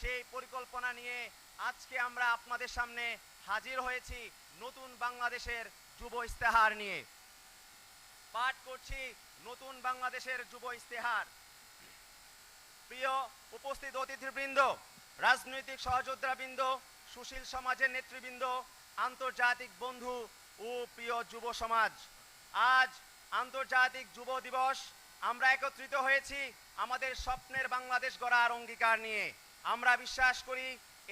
সেই পরিকল্পনা নিয়ে আজকে আমরা আপনাদের সামনে হাজির হয়েছি নতুন বাংলাদেশের যুব ইস্তেহার নিয়ে। পাঠ করছি নতুন বাংলাদেশের যুব ইস্তেহার প্রিয় উপস্থিত অতিথিবৃন্দ, রাজনৈতিক সহযোদ্ধাবৃন্দ, সুশীল সমাজের নেতৃবৃন্দ, আন্তর্জাতিক বন্ধু ও প্রিয় যুব সমাজ, আজ আন্তর্জাতিক যুব দিবস আমরা একত্রিত হয়েছি আমাদের স্বপ্নের বাংলাদেশ গড়ার অঙ্গীকার নিয়ে। আমরা বিশ্বাস করি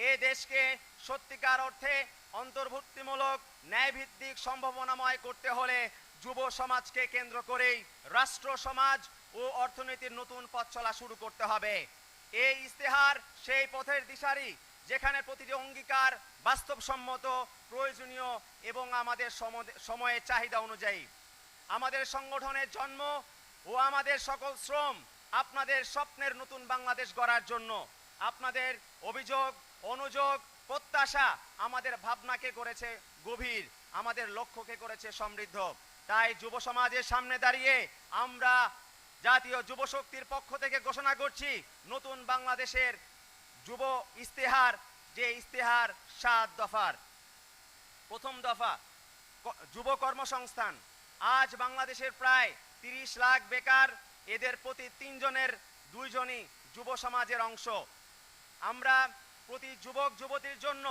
এ দেশকে সত্যিকার অর্থে অন্তর্ভুক্তিমূলক, ন্যায়ভিত্তিক, সম্ভাবনাময় করতে হলে যুব সমাজকে কেন্দ্র করেই রাষ্ট্র, সমাজ ও অর্থনীতির নতুন পথ চলা শুরু করতে হবে। এই ইস্তেহার সেই পথের দিশারি যেখানে প্রতিটি অঙ্গীকার বাস্তবসম্মত, প্রয়োজনীয় এবং আমাদের সময়ের চাহিদা অনুযায়ী। আমাদের সংগঠনের জন্ম ও আমাদের সকল শ্রম আপনাদের স্বপ্নের নতুন বাংলাদেশ গড়ার জন্য। আপনাদের অভিযোগ, অনুযোগ, প্রত্যাশা আমাদের ভাবনাকে করেছে গভীর, আমাদের লক্ষ্যকে করেছে সমৃদ্ধ। তাই যুব সমাজের সামনে দাঁড়িয়ে আমরা জাতীয় যুব শক্তির পক্ষ থেকে ঘোষণা করছি, নতুন বাংলাদেশের যুব ইস্তেহার, যে ইস্তেহার সাত দফার। প্রথম দফা যুব কর্মসংস্থান। আজ বাংলাদেশের প্রায় তিরিশ লাখ বেকার, এদের প্রতি তিনজনের দুইজনই যুব সমাজের অংশ। আমরা প্রতি যুবক, যুবতীর জন্য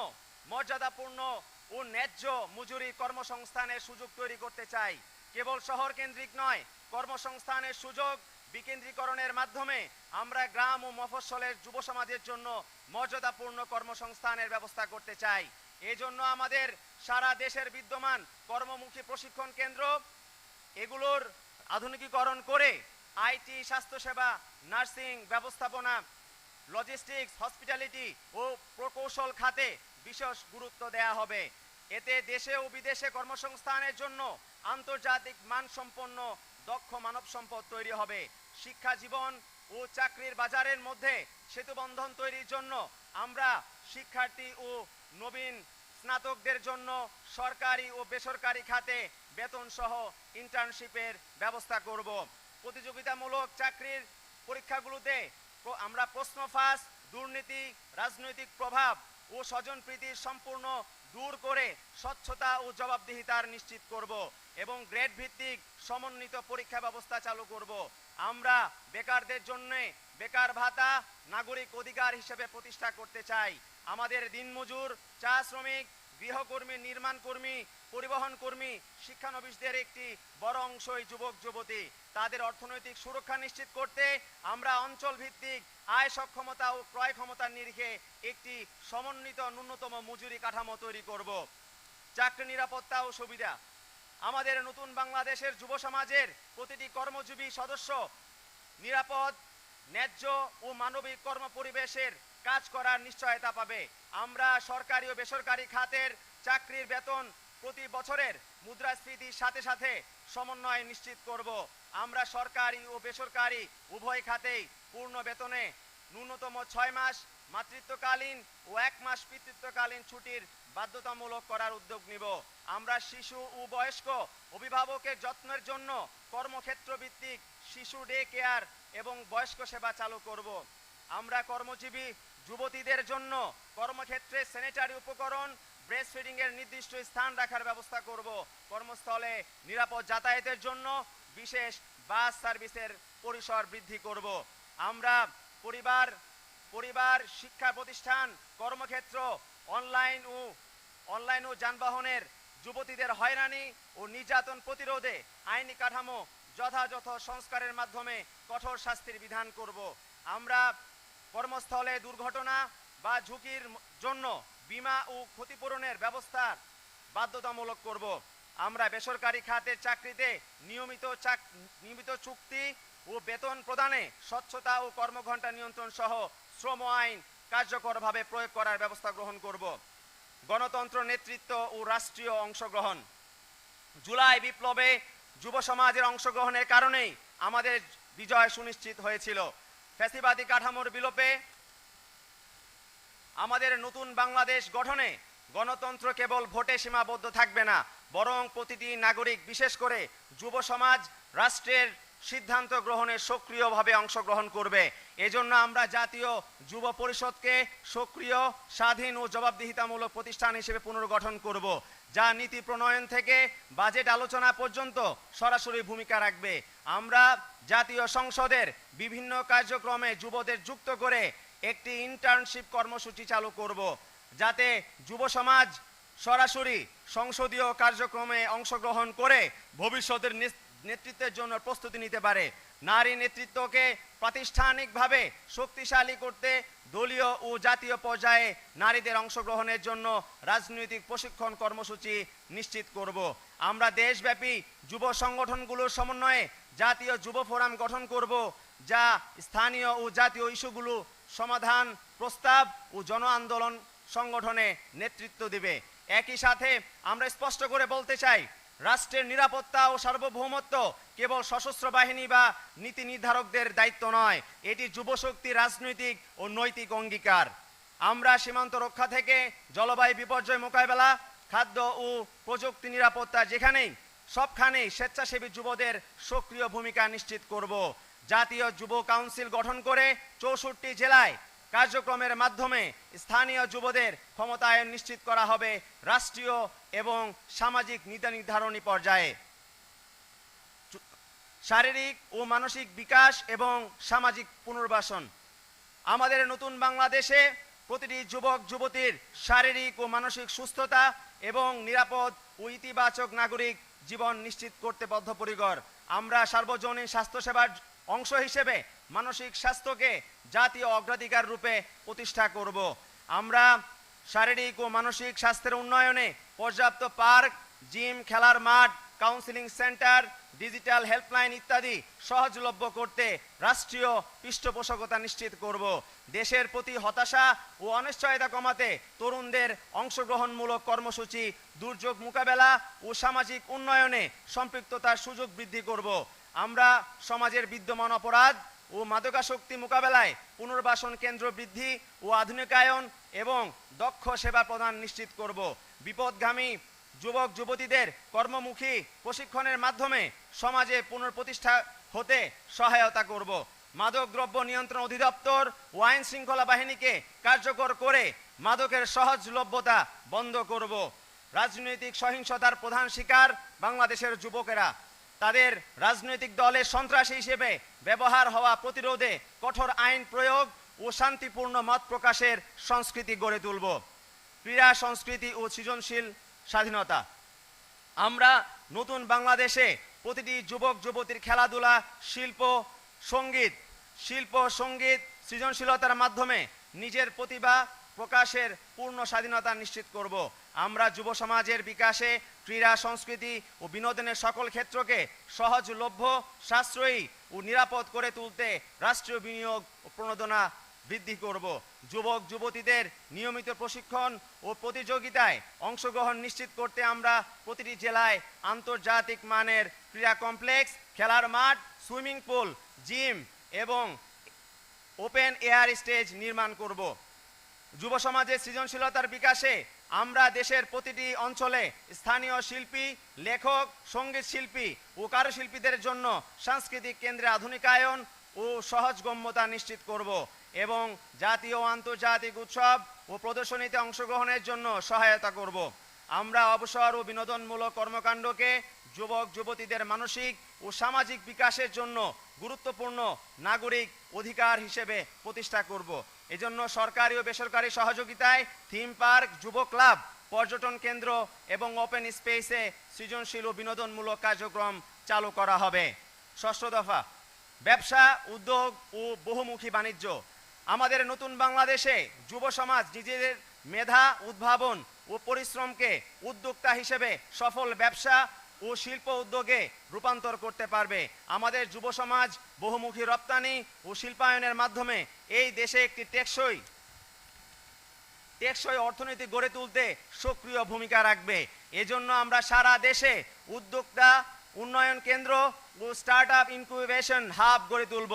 মর্যাদাপূর্ণ ও ন্যায্য মজুরি কর্মসংস্থানের সুযোগ তৈরি করতে চাই। কেবল শহর কেন্দ্রিক নয়, কর্মসংস্থানের সুযোগ বিকেন্দ্রীকরণের মাধ্যমে আমরা গ্রাম ও মফস্বলের যুব সমাজের জন্য মর্যাদাপূর্ণ কর্মসংস্থানের ব্যবস্থা করতে চাই। এজন্য আমাদের সারা দেশের বিদ্যমান কর্মমুখী প্রশিক্ষণ কেন্দ্র, এগুলোর আধুনিকীকরণ করে আইটি, স্বাস্থ্যসেবা, নার্সিং, ব্যবস্থাপনা, লজিস্টিক্স, হসপিটালিটি ও প্রকৌশল খাতে বিশেষ গুরুত্ব দেয়া হবে। এতে দেশে ও বিদেশে কর্মসংস্থানের জন্য আন্তর্জাতিক মানসম্পন্ন দক্ষ মানব সম্পদ তৈরি হবে। শিক্ষা জীবন ও চাকরির বাজারের মধ্যে সেতুবন্ধন তৈরির জন্য আমরা শিক্ষার্থী ও নবীন স্নাতকদের জন্য সরকারি ও বেসরকারি খাতে বেতন সহ ইন্টার্নশিপের ব্যবস্থা করব। প্রতিযোগিতামূলক চাকরির পরীক্ষাগুলোতে আমরা প্রশ্ন ফাঁস, দুর্নীতি, রাজনৈতিক প্রভাব ও স্বজনপ্রীতির সম্পূর্ণ দূর করে স্বচ্ছতা ও জবাবদিহিতার নিশ্চিত করব এবং গ্রেড ভিত্তিক সমন্বিত পরীক্ষা ব্যবস্থা চালু করব। আমরা বেকারদের জন্য বেকার ভাতা নাগরিক অধিকার হিসেবে প্রতিষ্ঠা করতে চাই। আমাদের দিনমজুর, চা শ্রমিক, গৃহকর্মী নির্মাণ কর্মী পরিবহন কর্মী, শিক্ষানবিশদের একটি বড় অংশই যুবক, যুবতী। তাদের অর্থনৈতিক সুরক্ষা নিশ্চিত করতে আমরা অঞ্চল ভিত্তিক আয় সক্ষমতা ও ক্রয় ক্ষমতার নিরিখে একটি সমন্বিত ন্যূনতম মজুরি কাঠামো তৈরি করব। চাকরি নিরাপত্তা ও সুবিধা। আমাদের নতুন বাংলাদেশের যুব সমাজের প্রতিটি কর্মজীবী সদস্য নিরাপদ, ন্যায্য ও মানবিক কর্ম পরিবেশের কাজ করার নিশ্চয়তা পাবে। আমরা সরকারি ও বেসরকারি খাতের চাকরির বেতন প্রতি বছরের মুদ্রাস্ফীতির সাথে সাথে সমন্বয় নিশ্চিত করব। আমরা সরকারি ও বেসরকারি উভয় খাতেই পূর্ণ বেতনে ন্যূনতম ছয় মাস মাতৃত্বকালীন ও এক মাস পিতৃত্বকালীন ছুটির বাধ্যতামূলক করার উদ্যোগ নিব। আমরা শিশু ও বয়স্ক অভিভাবকের যত্নের জন্য কর্মক্ষেত্র ভিত্তিক শিশু ডে কেয়ার এবং বয়স্ক সেবা চালু করব। আমরা কর্মজীবী যুবতীদের জন্য কর্মক্ষেত্রে স্যানিটারি উপকরণ ব্রেস্ট ফিডিং এর নির্দিষ্ট স্থান রাখার ব্যবস্থা করব। কর্মস্থলে নিরাপদ যাতায়াতের জন্য বিশেষ বাস সার্ভিসের পরিসর বৃদ্ধি করব। আমরা পরিবার পরিবার, শিক্ষা প্রতিষ্ঠান, কর্মক্ষেত্র, অনলাইন ও অনলাইন ও যানবাহনের যুবতীদের হয়রানি ও নির্যাতন প্রতিরোধে আইনি কাঠামো যথাযথ সংস্কারের মাধ্যমে কঠোর শাস্তির বিধান করব। আমরা কর্মস্থলে দুর্ঘটনা বা ঝুঁকির জন্য বীমা ও ক্ষতিপূরণের ব্যবস্থা বাধ্যতামূলক করব। আমরা বেসরকারি খাতের চাকরিতে নিয়মিত চাক, নিয়মিত চুক্তি ও বেতন প্রদানে স্বচ্ছতা ও কর্মঘণ্টা নিয়ন্ত্রণ সহ শ্রম আইন কার্যকরভাবে প্রয়োগ করার ব্যবস্থা গ্রহণ করব। গণতন্ত্র নেতৃত্ব ও রাষ্ট্রীয় অংশগ্রহণ। জুলাই বিপ্লবে যুব সমাজের অংশগ্রহণের কারণেই আমাদের বিজয় সুনিশ্চিত হয়েছিল। ফ্যাসিবাদী কাঠামোর বিলোপে আমাদের নতুন বাংলাদেশ গঠনে গণতন্ত্র কেবল ভোটে সীমাবদ্ধ থাকবে না, বরং প্রতিটি নাগরিক, বিশেষ করে যুব সমাজ, রাষ্ট্রের সিদ্ধান্ত গ্রহণে সক্রিয়ভাবে অংশগ্রহণ করবে। এজন্য আমরা জাতীয় যুব পরিষদকে সক্রিয়, স্বাধীন ও জবাবদিহিতামূলক প্রতিষ্ঠান হিসেবে পুনর্গঠন করব, যা নীতি প্রণয়ন থেকে বাজেট আলোচনা পর্যন্ত সরাসরি ভূমিকা রাখবে। আমরা জাতীয় সংসদের বিভিন্ন কার্যক্রমে যুবদের যুক্ত করে একটি ইন্টার্নশিপ কর্মসূচি চালু করব। যাতে যুব সমাজ সরাসরি সংসদীয় কার্যক্রমে অংশগ্রহণ করে ভবিষ্যতের নেতৃত্বের জন্য প্রস্তুতি নিতে পারে। নারী নেতৃত্বকে প্রাতিষ্ঠানিকভাবে শক্তিশালী করতে দলীয় ও জাতীয় পর্যায়ে নারীদের অংশগ্রহণের জন্য রাজনৈতিক প্রশিক্ষণ কর্মসূচি নিশ্চিত করব। আমরা দেশব্যাপী যুব সংগঠনগুলোর সমন্বয়ে জাতীয় যুব ফোরাম গঠন করব, যা স্থানীয় ও জাতীয় ইস্যুগুলো সমাধান, প্রস্তাব ও জন আন্দোলন সংগঠনে নেতৃত্ব দিবে। একই সাথে আমরা স্পষ্ট করে বলতে চাই রাষ্ট্রের নিরাপত্তা ও সার্বভৌমত্ব কেবল সশস্ত্র বাহিনী বা নীতি নির্ধারকদের দায়িত্ব নয়, এটি যুবশক্তি রাজনৈতিক ও নৈতিক অঙ্গীকার। আমরা সীমান্ত রক্ষা থেকে জলবায়ু বিপর্যয় মোকাবেলা, খাদ্য ও প্রযুক্তি নিরাপত্তা যেখানেই, সবখানেই স্বেচ্ছাসেবী যুবদের সক্রিয় ভূমিকা নিশ্চিত করব। জাতীয় যুব কাউন্সিল গঠন করে চৌষট্টি জেলায় কার্যক্রমের মাধ্যমে স্থানীয় যুবদের ক্ষমতায়ন নিশ্চিত করা হবে রাষ্ট্রীয় এবং সামাজিক নীতি নির্ধারণী পর্যায়ে। শারীরিক ও মানসিক বিকাশ এবং সামাজিক পুনর্বাসন। আমাদের নতুন বাংলাদেশে প্রতিটি যুবক, যুবতীর শারীরিক ও মানসিক সুস্থতা এবং নিরাপদ ও ইতিবাচক নাগরিক জীবন নিশ্চিত করতে বদ্ধপরিকর। আমরা সার্বজনীন স্বাস্থ্যসেবার অংশ হিসেবে মানসিক স্বাস্থ্যকে জাতীয় অগ্রাধিকার রূপে প্রতিষ্ঠা করব। আমরা শারীরিক ও মানসিক স্বাস্থ্যের উন্নয়নে পর্যাপ্ত পার্ক, জিম, খেলার মাঠ কাউন্সিলিং সেন্টার ডিজিটাল হেল্পলাইন ইত্যাদি সহজলভ্য করতে রাষ্ট্রীয় পৃষ্ঠপোষকতা নিশ্চিত করব। দেশের প্রতি হতাশা ও অনিশ্চয়তা কমাতে তরুণদের অংশগ্রহণমূলক কর্মসূচি, দুর্যোগ মোকাবেলা ও সামাজিক উন্নয়নে সম্পৃক্ততার সুযোগ বৃদ্ধি করব। আমরা সমাজের বিদ্যমান অপরাধ ও মাদকাসক্তি মোকাবেলায় পুনর্বাসন কেন্দ্র বৃদ্ধি ও আধুনিকায়ন এবং দক্ষ সেবা প্রদান নিশ্চিত করব। বিপদগামী যুবক, যুবতীদের কর্মমুখী প্রশিক্ষণের মাধ্যমে সমাজে পুনঃপ্রতিষ্ঠা হতে সহায়তা করব। মাদক দ্রব্য নিয়ন্ত্রণ অধিদপ্তর ও আইন শৃঙ্খলা বাহিনীকে কার্যকর করে মাদকের সহজলভ্যতা বন্ধ করব। রাজনৈতিক সহিংসতার প্রধান শিকার বাংলাদেশের যুবকেরা। তাদের রাজনৈতিক দলের সন্ত্রাসী হিসেবে ব্যবহার হওয়া প্রতিরোধে কঠোর আইন প্রয়োগ ও শান্তিপূর্ণ মত প্রকাশের সংস্কৃতি গড়ে তুলব। ক্রীড়া সংস্কৃতি ও সৃজনশীল স্বাধীনতা। আমরা নতুন বাংলাদেশে প্রতিটি যুবক, যুবতীর খেলাধুলা, শিল্প, সংগীত শিল্প, সংগীত সৃজনশীলতার মাধ্যমে নিজের প্রতিভা প্রকাশের পূর্ণ স্বাধীনতা নিশ্চিত করব। আমরা যুব সমাজের বিকাশে, ক্রীড়া, সংস্কৃতি ও বিনোদনের সকল ক্ষেত্রকে সহজলভ্য সাশ্রয়ী ও নিরাপদ করে তুলতে রাষ্ট্রীয় বিনিয়োগ ও প্রণোদনা বৃদ্ধি করব। যুবক, যুবতীদের নিয়মিত প্রশিক্ষণ ও প্রতিযোগিতায় অংশগ্রহণ নিশ্চিত করতে আমরা প্রতিটি জেলায় আন্তর্জাতিক মানের ক্রীড়া কমপ্লেক্স, খেলার মাঠ, সুইমিং পুল, জিম এবং ওপেন এয়ার স্টেজ নির্মাণ করব। যুব সমাজের সৃজনশীলতার বিকাশে আমরা দেশের প্রতিটি অঞ্চলে স্থানীয় শিল্পী, লেখক, সংগীত শিল্পী ও কারুশিল্পীদের জন্য সাংস্কৃতিক কেন্দ্রে আধুনিকায়ন ও সহজগম্যতা নিশ্চিত করব এবং জাতীয় ও আন্তর্জাতিক উৎসব ও প্রদর্শনীতে অংশগ্রহণের জন্য সহায়তা করব। আমরা অবসর ও বিনোদনমূলক কর্মকাণ্ডকে যুবক, যুবতীদের মানসিক ও সামাজিক বিকাশের জন্য গুরুত্বপূর্ণ নাগরিক অধিকার হিসেবে প্রতিষ্ঠা করব। এজন্য সরকারি ও বেসরকারি সহযোগিতায় থিম পার্ক, যুব ক্লাব, পর্যটন কেন্দ্র এবং ওপেন স্পেসে সৃজনশীল ও বিনোদনমূলক কার্যক্রম চালু করা হবে। ষষ্ঠ দফা, ব্যবসা, উদ্যোগ ও বহুমুখী বাণিজ্য। আমাদের নতুন বাংলাদেশে যুব সমাজ নিজেদের মেধা, উদ্ভাবন ও পরিশ্রমকে উদ্যোক্তা হিসেবে সফল ব্যবসা ও শিল্প উদ্যোগে রূপান্তর করতে পারবে। আমাদের যুব সমাজ বহুমুখী রপ্তানি ও শিল্পায়নের মাধ্যমে এই দেশে একটি টেকসই টেকসই অর্থনীতি গড়ে তুলতে সক্রিয় ভূমিকা রাখবে। এজন্য আমরা সারা দেশে উদ্যোক্তা, উন্নয়ন কেন্দ্র ও স্টার্ট আপ ইনকিউবেশন হাব গড়ে তুলব,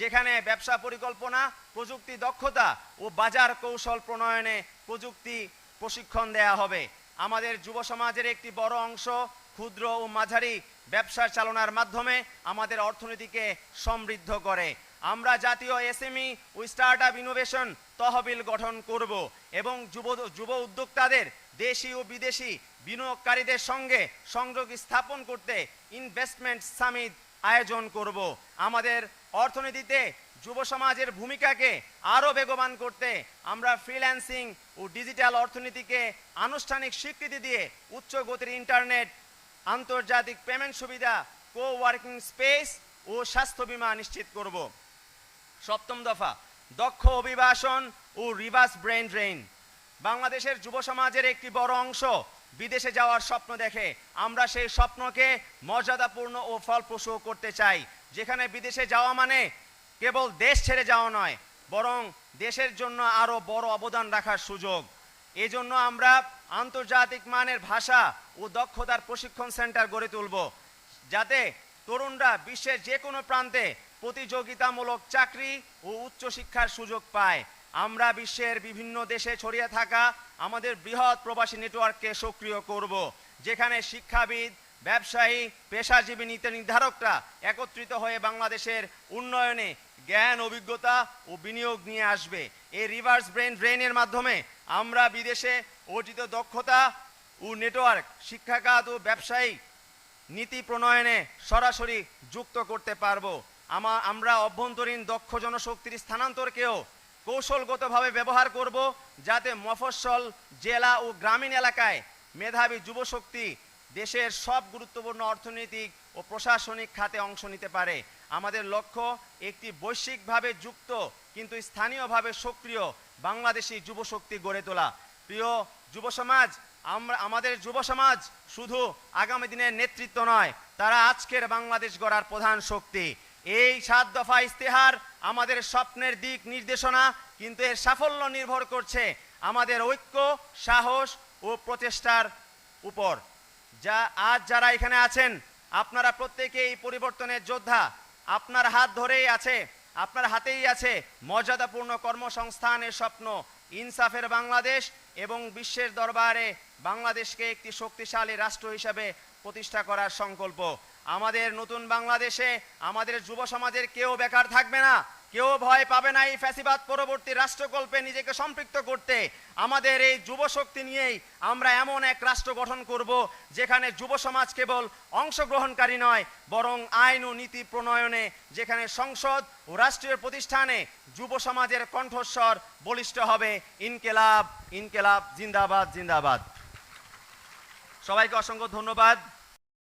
যেখানে ব্যবসা পরিকল্পনা, প্রযুক্তি দক্ষতা ও বাজার কৌশল প্রণয়নে প্রযুক্তি প্রশিক্ষণ দেয়া হবে। আমাদের যুব সমাজের একটি বড় অংশ ক্ষুদ্র ও মাঝারি ব্যবসা চালনার মাধ্যমে আমাদের অর্থনীতিকে সমৃদ্ধ করে। আমরা জাতীয় এসএমই ও স্টার্ট আপ ইনোভেশন তহবিল গঠন করব এবং যুব যুব উদ্যোক্তাদের দেশি ও বিদেশি বিনিয়োগকারীদের সঙ্গে সংযোগ স্থাপন করতে ইনভেস্টমেন্ট সামিট আয়োজন করব। আমাদের অর্থনীতিতে যুব সমাজের ভূমিকাকে আরও বেগবান করতে আমরা ফ্রিল্যান্সিং ও ডিজিটাল অর্থনীতিকে আনুষ্ঠানিক স্বীকৃতি দিয়ে উচ্চ গতির ইন্টারনেট আন্তর্জাতিক পেমেন্ট সুবিধা কো ওয়ার্কিং স্পেস ও স্বাস্থ্য বীমা নিশ্চিত করব। সপ্তম দফা, দক্ষ অভিবাসন ও রিভার্স ব্রেন ড্রেন বাংলাদেশের যুব সমাজের একটি বড় অংশ বিদেশে যাওয়ার স্বপ্ন দেখে। আমরা সেই স্বপ্নকে মর্যাদাপূর্ণ ও ফলপ্রসূ করতে চাই। যেখানে বিদেশে যাওয়া মানে কেবল দেশ ছেড়ে যাওয়া নয়, বরং দেশের জন্য আরও বড় অবদান রাখার সুযোগ। এজন্য আমরা আন্তর্জাতিক মানের ভাষা ও দক্ষতার প্রশিক্ষণ সেন্টার গড়ে তুলব, যাতে তরুণরা বিশ্বের যে কোনো প্রান্তে প্রতিযোগিতামূলক চাকরি ও উচ্চশিক্ষার সুযোগ পায়। আমরা বিশ্বের বিভিন্ন দেশে ছড়িয়ে থাকা আমাদের বৃহৎ প্রবাসী নেটওয়ার্ককে সক্রিয় করব, যেখানে শিক্ষাবিদ, ব্যবসায়ী, পেশাজীবী নীতি নির্ধারকরা একত্রিত হয়ে বাংলাদেশের উন্নয়নে জ্ঞান, অভিজ্ঞতা ও বিনিয়োগ নিয়ে আসবে। এই রিভার্স ব্রেন ড্রেনের মাধ্যমে আমরা বিদেশে অর্জিত দক্ষতা ও নেটওয়ার্ক শিক্ষাখাত ও ব্যবসায়ী নীতি প্রণয়নে সরাসরি যুক্ত করতে পারব। আমা, আমরা অভ্যন্তরীণ দক্ষ জনশক্তির স্থানান্তরকেও কৌশলগতভাবে ব্যবহার করব যাতে মফস্বল, জেলা ও গ্রামীণ এলাকায় মেধাবী যুবশক্তি দেশের সব গুরুত্বপূর্ণ অর্থনৈতিক ও প্রশাসনিক খাতে অংশ নিতে পারে। আমাদের লক্ষ্য একটি বৈশ্বিকভাবে যুক্ত, কিন্তু স্থানীয়ভাবে সক্রিয় বাংলাদেশি যুবশক্তি গড়ে তোলা। প্রিয় যুব সমাজ আমরা, আমাদের যুব সমাজ শুধু আগামী দিনের নেতৃত্ব নয়, তারা আজকের বাংলাদেশ গড়ার প্রধান শক্তি। এই সাত দফা ইস্তেহার আমাদের স্বপ্নের দিক নির্দেশনা, কিন্তু এর সাফল্য নির্ভর করছে আমাদের ঐক্য, সাহস ও প্রচেষ্টার উপর। যা, আজ যারা এখানে আছেন আপনারা প্রত্যেকে এই পরিবর্তনের যোদ্ধা। আপনার হাত ধরেই আছে, আপনার হাতেই আছে মর্যাদাপূর্ণ কর্মসংস্থানের স্বপ্ন। ইনসাফের বাংলাদেশ এবং বিশ্বের দরবারে বাংলাদেশকে একটি শক্তিশালী রাষ্ট্র হিসাবে প্রতিষ্ঠা করার সংকল্প। আমাদের নতুন বাংলাদেশে আমাদের যুব সমাজের কেউ বেকার থাকবে না। কেউ ভয় পাবে না এই ফ্যাসিবাদ পরবর্তী রাষ্ট্রকল্পে নিজেকে সম্পৃক্ত করতে। আমাদের এই যুব শক্তি নিয়েই আমরা এমন এক রাষ্ট্র গঠন করব, যেখানে যুব সমাজ কেবল অংশগ্রহণকারী নয়, বরং আইন ও নীতি প্রণয়নে, যেখানে সংসদ ও রাষ্ট্রীয় প্রতিষ্ঠানে যুব সমাজের কণ্ঠস্বর বলিষ্ঠ হবে। ইনকেলাব ইনকেলাব, জিন্দাবাদ জিন্দাবাদ। সবাইকে অসংখ্য ধন্যবাদ।